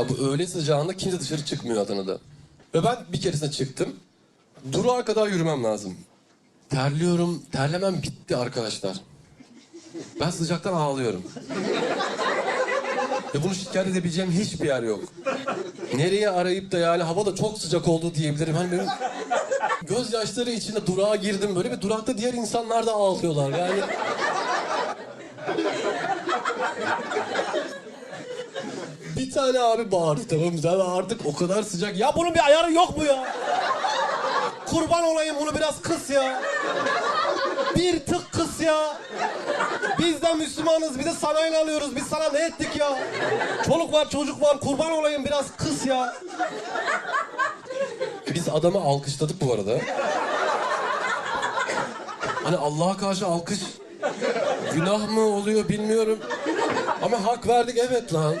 Ya bu öğle sıcağında kimse dışarı çıkmıyor Adana'da. Ve ben bir keresinde çıktım. Durağa kadar yürümem lazım. Terliyorum, terlemem bitti arkadaşlar. Ben sıcaktan ağlıyorum. Ve bunu şikayet edebileceğim hiçbir yer yok. Nereye arayıp da yani hava da çok sıcak oldu diyebilirim. Hani benim gözyaşları içinde durağa girdim böyle ve durakta diğer insanlar da ağlıyorlar yani. Bir tane abi bağırdı tamam mı? Zaten artık o kadar sıcak. Ya bunun bir ayarı yok mu ya? Kurban olayım bunu biraz kıs ya. Bir tık kıs ya. Biz de Müslümanız, bir de sana inanıyoruz. Biz sana ne ettik ya? Çoluk var, çocuk var. Kurban olayım biraz kıs ya. Biz adamı alkışladık bu arada. Hani Allah'a karşı alkış günah mı oluyor bilmiyorum. Ama hak verdik evet lan.